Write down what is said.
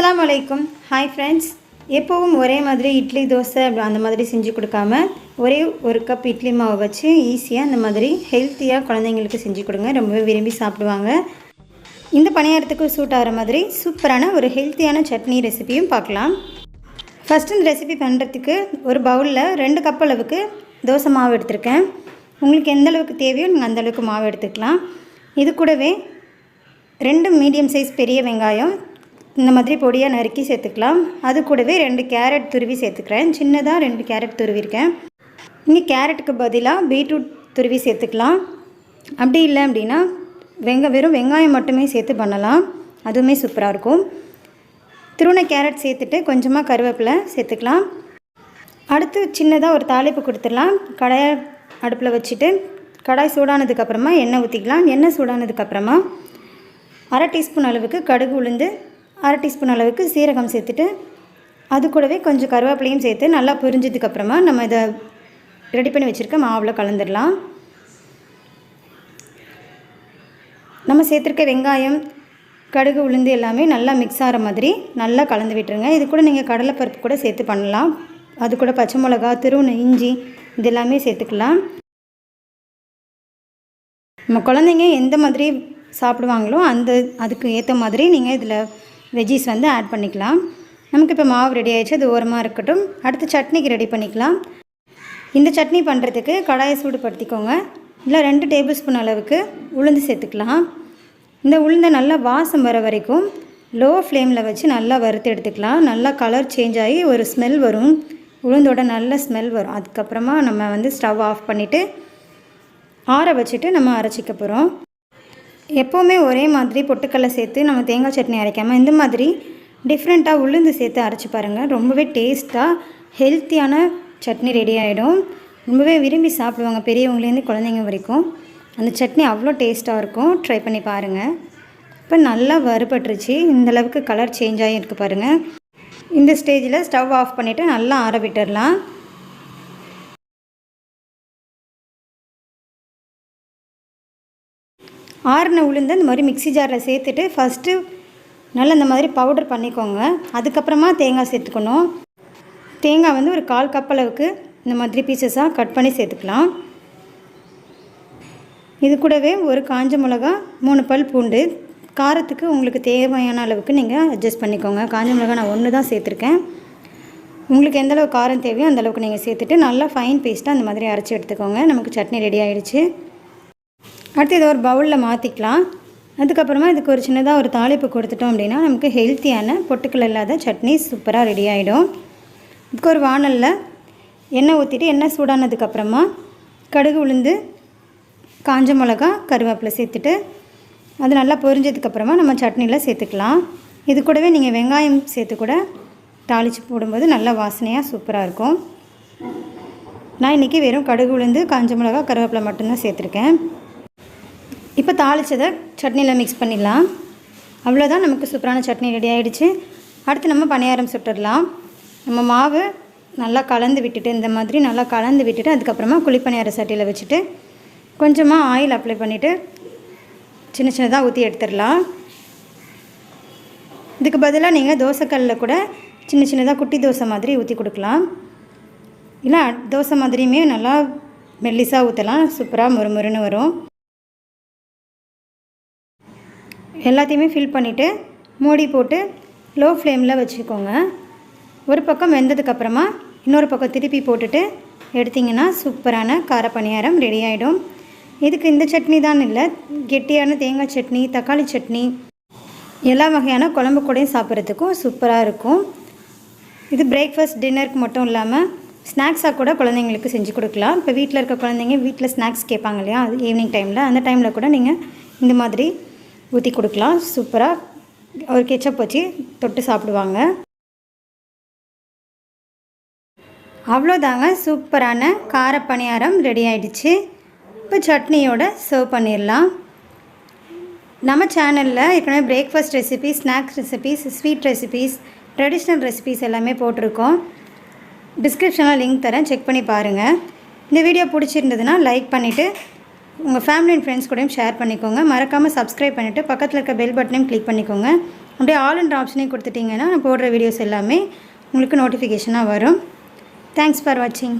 அஸ்லாம் வலைக்கும் hi friends எப்போவும் ஒரே மாதிரி இட்லி தோசை அப்படி அந்த மாதிரி செஞ்சு கொடுக்காம ஒரே ஒரு கப் இட்லி மாவு வச்சு ஈஸியாக அந்த மாதிரி ஹெல்த்தியாக குழந்தைங்களுக்கு செஞ்சு கொடுங்க. ரொம்பவே விரும்பி சாப்பிடுவாங்க. இந்த பணியாரத்துக்கு சூட் ஆகிற மாதிரி சூப்பரான ஒரு ஹெல்த்தியான சட்னி ரெசிபியும் பார்க்கலாம். ஃபஸ்ட்டு இந்த ரெசிபி பண்ணுறதுக்கு ஒரு பவுலில் ரெண்டு கப் அளவுக்கு தோசை மாவு எடுத்திருக்கேன். உங்களுக்கு எந்த அளவுக்கு தேவையோ நீங்கள் அந்தளவுக்கு மாவு எடுத்துக்கலாம். இது கூடவே ரெண்டு மீடியம் சைஸ் பெரிய வெங்காயம் இந்த மாதிரி பொடியாக நறுக்கி சேர்த்துக்கலாம். அது கூடவே ரெண்டு கேரட் துருவி சேர்த்துக்கிறேன். சின்னதாக ரெண்டு கேரட் துருவிருக்கேன் இங்கே கேரட்டுக்கு பதிலாக பீட்ரூட் துருவி சேர்த்துக்கலாம். அப்படி இல்லை அப்படின்னா வெங்க வெறும் வெங்காயம் மட்டுமே சேர்த்து பண்ணலாம். அதுவுமே சூப்பராக இருக்கும். திருவண்ண கேரட் சேர்த்துட்டு கொஞ்சமாக கருவேப்பிலை சேர்த்துக்கலாம். அடுத்து சின்னதாக ஒரு தாளிப்பு கொடுத்துடலாம். கடாயை அடுப்பில் வச்சுட்டு கடாய் சூடானதுக்கப்புறமா எண்ணெய் ஊற்றிக்கலாம் எண்ணெய் சூடானதுக்கப்புறமா அரை டீஸ்பூன் அளவுக்கு கடுகு உளுந்து அரை டீஸ்பூன் அளவுக்கு சீரகம் சேர்த்துட்டு அது கூடவே கொஞ்சம் கருவேப்பிலையும் சேர்த்து நல்லா புரிஞ்சதுக்கப்புறமா நம்ம இதை ரெடி பண்ணி வச்சுருக்க மாவில் கலந்துடலாம். நம்ம சேர்த்துருக்க வெங்காயம் கடுகு உளுந்து எல்லாமே நல்லா மிக்ஸ் ஆகிற மாதிரி நல்லா கலந்து விட்டுருங்க. இது கூட நீங்கள் கடலைப்பருப்பு கூட சேர்த்து பண்ணலாம். அது கூட பச்சை மிளகா திருவுண இஞ்சி இது எல்லாமே சேர்த்துக்கலாம். நம்ம குழந்தைங்க எந்த மாதிரி சாப்பிடுவாங்களோ அந்த அதுக்கு ஏற்ற மாதிரி நீங்கள் இதில் வெஜ்ஜீஸ் வந்து ஆட் பண்ணிக்கலாம். நமக்கு இப்போ மாவு ரெடி ஆயிடுச்சு அது ஓரமாக இருக்கட்டும். அடுத்து சட்னிக்கு ரெடி பண்ணிக்கலாம். இந்த சட்னி பண்ணுறதுக்கு கடாயை சூடுபடுத்திக்கோங்க. இல்லை ரெண்டு டேபிள் ஸ்பூன் அளவுக்கு உளுந்து சேர்த்துக்கலாம். இந்த உளுந்தை நல்லா வாசம் வர வரைக்கும் லோ ஃப்ளேமில் வச்சு நல்லா வறுத்து எடுத்துக்கலாம். நல்லா கலர் சேஞ்ச் ஆகி ஒரு ஸ்மெல் வரும். உளுந்தோட நல்ல ஸ்மெல் வரும். அதுக்கப்புறமா நம்ம வந்து ஸ்டவ் ஆஃப் பண்ணிவிட்டு ஆற வச்சுட்டு நம்ம அரைச்சிக்க போகிறோம் எப்போவுமே ஒரே மாதிரி பொட்டுக்கடலை சேர்த்து நம்ம தேங்காய் சட்னி அரைக்காமல் இந்த மாதிரி டிஃப்ரெண்ட்டாக உளுந்து சேர்த்து அரைச்சி பாருங்கள் ரொம்பவே டேஸ்ட்டாக ஹெல்த்தியான சட்னி ரெடி ஆகிடும் ரொம்பவே விரும்பி சாப்பிடுவாங்க பெரியவங்களேருந்து குழந்தைங்க வரைக்கும். அந்த சட்னி அவ்வளோ டேஸ்ட்டாக இருக்கும். ட்ரை பண்ணி பாருங்கள் இப்போ நல்லா வறுபட்டுருச்சு. இந்தளவுக்கு கலர் சேஞ்ச் ஆகியிருக்கு பாருங்கள் இந்த ஸ்டேஜில் ஸ்டவ் ஆஃப் பண்ணிவிட்டு நல்லா ஆற விட்டுடலாம் ஆறின உளுந்து இந்த மாதிரி மிக்ஸி ஜாரில் சேர்த்துட்டு ஃபஸ்ட்டு நல்லா இந்த மாதிரி பவுடர் பண்ணிக்கோங்க. அதுக்கப்புறமா தேங்காய் சேர்த்துக்கணும். தேங்காய் வந்து ஒரு கால் கப் அளவுக்கு இந்த மாதிரி பீசஸாக கட் பண்ணி சேர்த்துக்கலாம். இது கூடவே ஒரு காஞ்ச மிளகா மூணு பல் பூண்டு காரத்துக்கு உங்களுக்கு தேவையான அளவுக்கு நீங்கள் அட்ஜஸ்ட் பண்ணிக்கோங்க. காஞ்ச மிளகா நான் ஒன்று தான் சேர்த்துருக்கேன். உங்களுக்கு எந்தளவு காரம் தேவையோ அந்த அளவுக்கு நீங்கள் சேர்த்துட்டு நல்லா ஃபைன் பேஸ்ட்டாக அந்த மாதிரி அரைச்சி எடுத்துக்கோங்க. நமக்கு சட்னி ரெடி ஆகிடுச்சு அடுத்து இதை ஒரு பவுலில் மாற்றிக்கலாம் அதுக்கப்புறமா இதுக்கு ஒரு சின்னதாக ஒரு தாளிப்பு கொடுத்துட்டோம் அப்படின்னா நமக்கு ஹெல்த்தியான பொட்டுக்கள் இல்லாத சட்னி சூப்பராக ரெடி ஆகிடும் இதுக்கு ஒரு வானலில் எண்ணெய் ஊற்றிட்டு எண்ணெய் சூடானதுக்கப்புறமா கடுகு உளுந்து காஞ்ச மிளகா கருவேப்பிலை சேர்த்துட்டு அது நல்லா பொரிஞ்சதுக்கப்புறமா நம்ம சட்னியில் சேர்த்துக்கலாம். இது கூடவே நீங்கள் வெங்காயம் சேர்த்து கூட தாளித்து போடும்போது நல்லா வாசனையாக சூப்பராக இருக்கும். நான் இன்றைக்கி வெறும் கடுகு உளுந்து காஞ்ச மிளகா கருவேப்பிலை மட்டும்தான் சேர்த்துருக்கேன். இப்போ தாளித்ததை சட்னியில் மிக்ஸ் பண்ணிடலாம். அவ்வளோதான் நமக்கு சூப்பரான சட்னி ரெடி ஆகிடுச்சு அடுத்து நம்ம பணியாரம் சுட்டுடலாம். நம்ம மாவு நல்லா கலந்து விட்டுட்டு இந்த மாதிரி நல்லா கலந்து விட்டுட்டு அதுக்கப்புறமா குழிப்பணியார சட்டியில் வச்சுட்டு கொஞ்சமாக ஆயில் அப்ளை பண்ணிவிட்டு சின்ன சின்னதாக ஊற்றி எடுத்துடலாம். இதுக்கு பதிலாக நீங்கள் தோசைக்கல்லில் கூட சின்ன சின்னதாக குட்டி தோசை மாதிரி ஊற்றி கொடுக்கலாம். இல்லை தோசை மாதிரியுமே நல்லா மெல்லிஸாக ஊற்றலாம் சூப்பராக முறுமுறுன்னு வரும். எல்லாத்தையுமே ஃபில் பண்ணிவிட்டு மூடி போட்டு லோ ஃப்ளேமில் வச்சுக்கோங்க. ஒரு பக்கம் வெந்ததுக்கப்புறமா இன்னொரு பக்கம் திருப்பி போட்டுட்டு எடுத்திங்கன்னா சூப்பரான கார பணியாரம் ரெடி ஆகிடும் இதுக்கு இந்த சட்னி தான் இல்லை கெட்டியான தேங்காய் சட்னி தக்காளி சட்னி எல்லா வகையான குழம்பு கூடையும் சாப்பிட்றதுக்கும் சூப்பராக இருக்கும். இது பிரேக்ஃபாஸ்ட் டின்னருக்கு மட்டும் இல்லாமல் ஸ்நாக்ஸாக கூட குழந்தைங்களுக்கு செஞ்சு கொடுக்கலாம். இப்போ வீட்டில் இருக்க குழந்தைங்க வீட்டில் ஸ்நாக்ஸ் கேட்பாங்க இல்லையா அது ஈவினிங் டைமில் அந்த டைமில் கூட நீங்கள் இந்த மாதிரி ஊற்றி கொடுக்கலாம். சூப்பராக ஒரு கெச்சப் வச்சு தொட்டு சாப்பிடுவாங்க. அவ்வளோதாங்க. சூப்பரான கார பணியாரம் ரெடி ஆயிடுச்சு. இப்போ சட்னியோட சர்வ் பண்ணிடலாம். நம்ம சேனலில் ஏற்கனவே breakfast recipes snacks recipes sweet recipes traditional recipes எல்லாமே போட்டிருக்கோம். டிஸ்கிரிப்ஷனில் லிங்க் தரேன். செக் பண்ணி பாருங்கள் இந்த வீடியோ பிடிச்சிருந்ததுன்னா லைக் பண்ணிவிட்டு உங்கள் ஃபேமிலி அண்ட் ஃப்ரெண்ட்ஸ் கூடயும் ஷேர் பண்ணிக்கோங்க. மறக்காமல் சப்ஸ்கிரைப் பண்ணிவிட்டு பக்கத்தில் இருக்க பெல் பட்டனையும் கிளிக் பண்ணிக்கோங்க. அப்படியே ஆல் அண்ட் ஆப்ஷனையும் கொடுத்துட்டிங்கன்னா நான் போடுற வீடியோஸ் எல்லாமே உங்களுக்கு நோட்டிஃபிகேஷனாக வரும். தேங்க்ஸ் ஃபார் வாட்சிங்